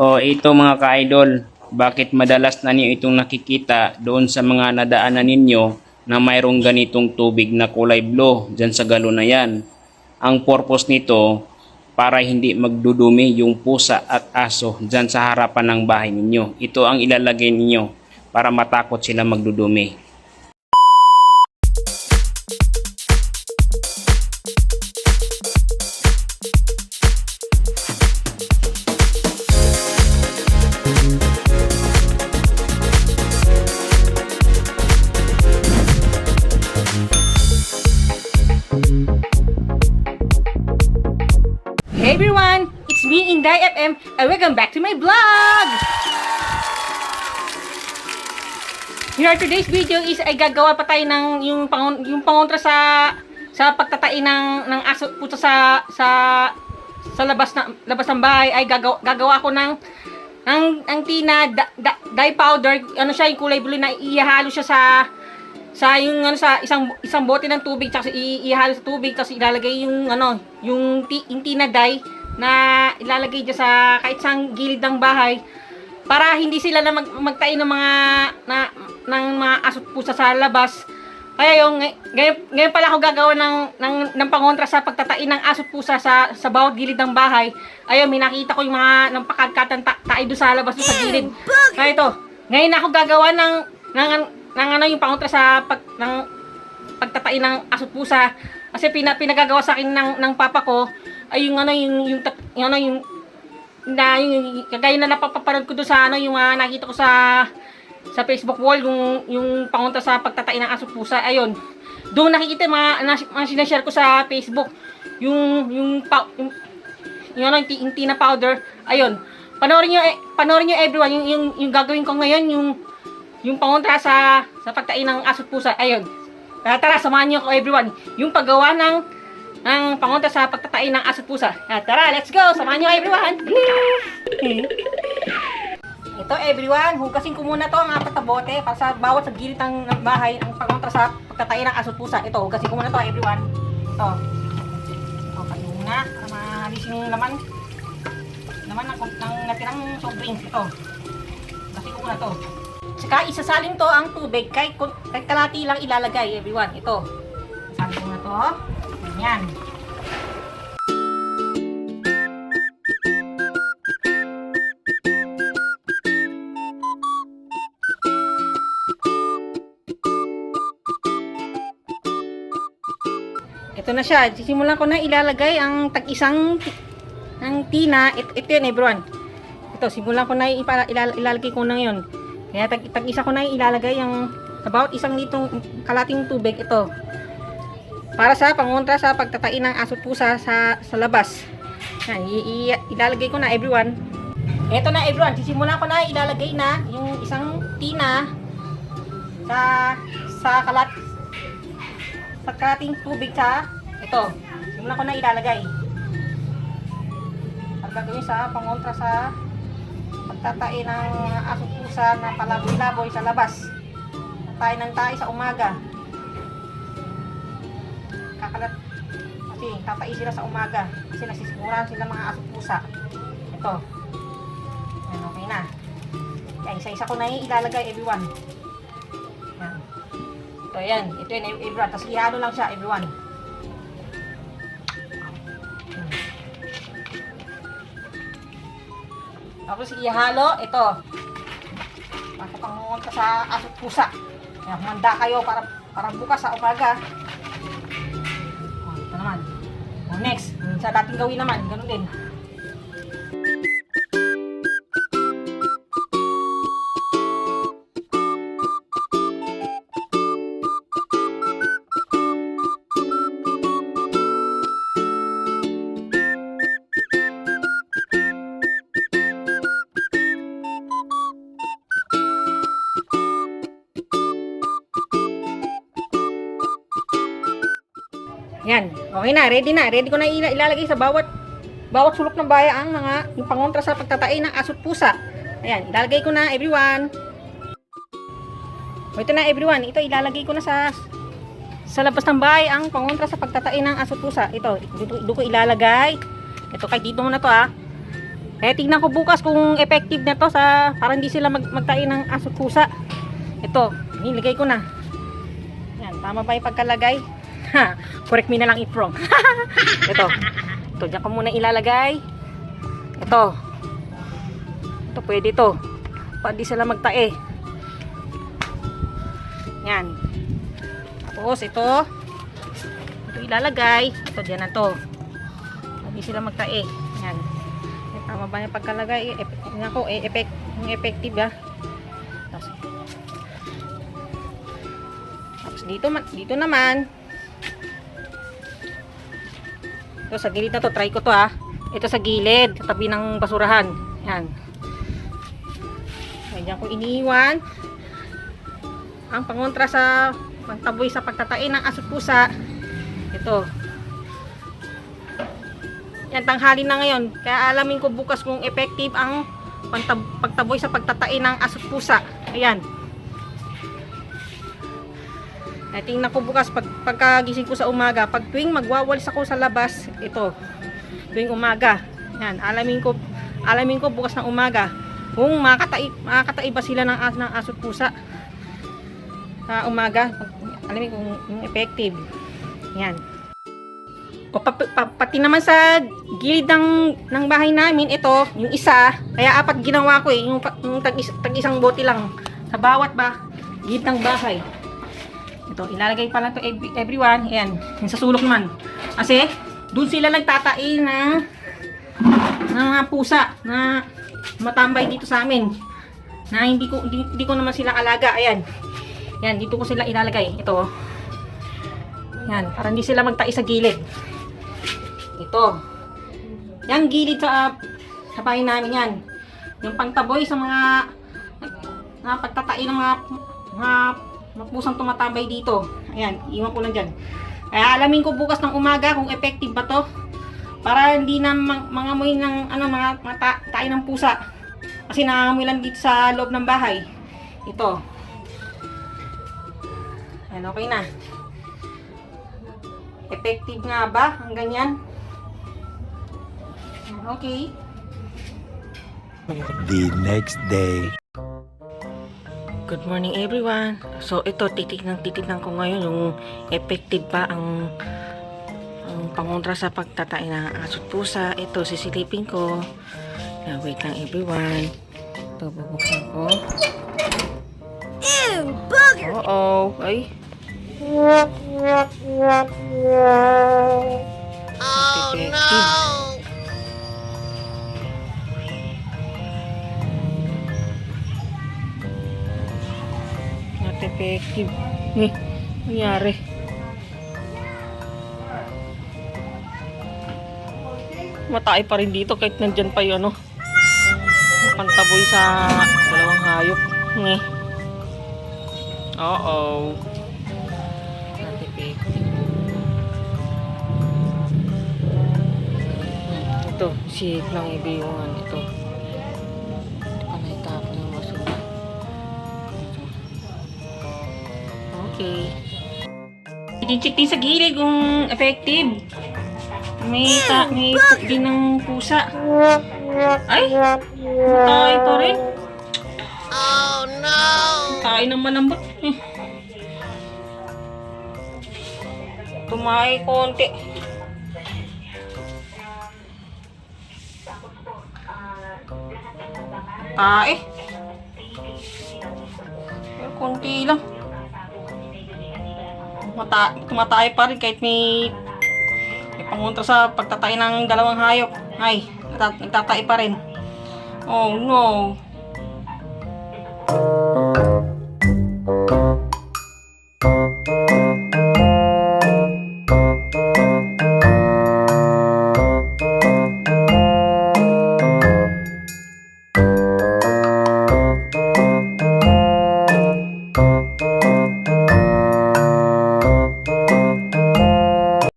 O ito mga ka-idol, bakit madalas na niyo itong nakikita doon sa mga nadaanan ninyo na mayroong ganitong tubig na kulay blue dyan sa galon na yan? Ang purpose nito para hindi magdudumi yung pusa at aso dyan sa harapan ng bahay ninyo. Ito ang ilalagay ninyo para matakot sila magdudumi. FM, and welcome back to my vlog! Here today's video is ay gagawa pa tayo ng yung pangon, yung pangontra sa sa pagtatain ng ng aso puto sa sa sa labas na labas ng bahay. Ay gagawa, gagawa ko ng ng ang tina da, da, dye powder. Ano siya yung kulay blue na ihahalo siya sa sa yung ano sa isang isang bote ng tubig tapos ihalo sa tubig tapos ilalagay yung ano yung, ti, yung tina dye na ilalagay diyan sa kahit sang gilid ng bahay para hindi sila na mag, magtain ng mga na, ng mga asot pusa sa labas. Kaya yung ngay- ngayon, ngayon pala ako gagawa ng ng, ng pangontra sa pagtatain ng asot pusa sa sa bawat gilid ng bahay. Ayun may nakita ko yung mga ng pakagkatan ta, tayo doon sa labas doon sa gilid. Kaya ito ngayon ako gagawa ng ng ng ano yung pangontra sa pag ng pagtatain ng asot pusa. Kasi pina, pinagagawa sa akin ng ng papa ko ay yung ano yung yung, yung ano yung na yung kagaya na napapapanood ko doon sa ano yung ah, nakita ko sa sa Facebook wall yung yung pangontra sa pagtatain ng asot pusa. Ayun. Doon nakikita mga na, mga sinashare ko sa Facebook. Yung yung pa, yung, yung ano yung, yung tina powder. Ayun. Panoorin niyo eh, panoorin niyo everyone yung, yung yung gagawin ko ngayon yung yung pangontra sa sa pagtain ng asot pusa. Ayun. Tara, tara samahan niyo ako everyone. Yung paggawa ng ng pangontra sa pagtatain ng asot pusa Ah, tara let's go samahan niyo everyone ito everyone, hugasin ko muna to ang apat na bote para sa bawat sa gilid ng, bahay ang pangontra sa pagtatay ng asot pusa. Ito, hugasin ko muna to everyone. Ito. Ito, kayo muna para mahalis yung laman. Laman ng, ng natirang soft. Ito. Hugasin ko muna to. Saka isasalin to ang tubig kahit, kahit kalati lang ilalagay everyone. Ito. Isasalin ko muna to. Ganyan. Ito na siya. Sisimulan ko na ilalagay ang tag-isang ng tina. Ito, ito yun everyone. Ito, simulan ko na ipa- ilal- ilalagay ko na yun. Kaya tag, tag-isa ko na ilalagay ang about isang litong kalating tubig. Ito. Para sa pangontra sa pagtatain ng aso pusa sa, sa labas. Yan, ilalagay ko na everyone. Ito na everyone. Sisimulan ko na ilalagay na yung isang tina sa sa kalat sa kalating tubig sa ito. Simulan ko na ilalagay. Ang gagawin sa pangontra sa pagtatain ng aso pusa na palaboy-laboy sa labas. Tayo ng tayo sa umaga. Kakalat kasi tatai sila sa umaga kasi nasisiguran sila mga aso pusa. Ito. Yan, okay na. Yan, isa-isa ko na ilalagay everyone. Yan. Ito yan. Ito yan everyone. Tapos ihalo lang siya everyone. Tapos ihalo. Ito. Makapangungon ka sa asot pusa. Yan, humanda kayo para para bukas sa umaga. Next. Sa dating gawin naman. Ganun din. Yan. Okay na. Ready na. Ready ko na ila- ilalagay sa bawat bawat sulok ng bahay ang mga pangontra sa pagtatai ng asot pusa. Ayan. Ilalagay ko na everyone. Ito na everyone. Ito ilalagay ko na sa sa labas ng bahay ang pangontra sa pagtatai ng asot pusa. Ito. Dito, dito ko ilalagay. Ito kahit dito muna to ah. Eh, tignan ko bukas kung effective na to sa, para hindi sila mag, magtain ng aso pusa. Ito, nilagay ko na. Yan, tama ba yung pagkalagay? Ha, correct me na lang if wrong. Ito, ito, dyan ko muna ilalagay. Ito. Ito, pwede to. Di sila magtae. Yan. Tapos, ito. Ito ilalagay. Ito, dyan na to. Di sila magtae. Yan. Eh, tama ba yung pagkalagay? Eh, ep- nga ko, eh, effect, yung effective ah. Tapos, tapos dito, dito naman, ito sa gilid na to, try ko to ah. Ito sa gilid, sa tabi ng basurahan. Yan. Ayan ko iniwan. Ang pangontra sa pagtaboy sa pagtatain ng aso pusa. Ito. Yan, tanghali na ngayon. Kaya alamin ko bukas kung effective ang pagtaboy sa pagtatain ng aso pusa. Ayan. Ay, tingnan ko bukas pag, pagkagising ko sa umaga. Pag tuwing magwawalis ako sa labas, ito. Tuwing umaga. Yan, alamin ko alamin ko bukas ng umaga kung makakatai, makakatai ba sila ng, as, ng aso pusa sa umaga. Alamin kung, kung effective. Yan. O, pa, pa- pati naman sa gilid ng, ng bahay namin, ito, yung isa, kaya apat ginawa ko eh, yung, yung tag, tag isang bote lang sa bawat ba, gilid ng bahay. Ito, ilalagay pa lang to every, everyone. Ayan, yung sa sulok naman. Kasi, dun sila nagtatain na ng mga pusa na matambay dito sa amin. Na hindi ko hindi, hindi ko naman sila alaga. Ayan. Yan, dito ko sila ilalagay. Ito. oh. Yan, para hindi sila magtai sa gilid. Ito. Yan gilid sa sa bahay namin yan. Yung pangtaboy sa mga na pagtatai ng mga mga pusang tumatambay dito. Ayan, iwan ko lang dyan. Kaya alamin ko bukas ng umaga kung effective ba to. Para hindi na mang, mga amoy ng ano, mga, mga ta- tayo ng pusa. Kasi nangangamoy lang dito sa loob ng bahay. Ito. Ayan, okay na. Effective nga ba ang ganyan? Okay. the next day. Good morning everyone. So ito titignan titignan ko ngayon yung effective ba ang ang pangontra sa pagtatay ng aso at pusa. Ito sisilipin ko. Na wait lang everyone. Ito bubuksan ko. Ew, bugger. Oo, ay. Oh no. Effective. Eh, nangyari. Matay pa rin dito kahit nandyan pa yung ano. Pantaboy sa dalawang hayop. Eh. Oo. Not effective. Ito, shit lang ibiwangan ito. Ito Okay. I-check din sa gilid kung effective. May ta may din ng pusa. Ay! Tayo pa rin. Oh no! Tayo ng malambot. Eh. Tumay konti. Tae. Pero konti lang. Mata tumatay pa rin kahit may may pangunta sa pagtatay ng dalawang hayop. Ay, nagtat- nagtatay pa rin. Oh no.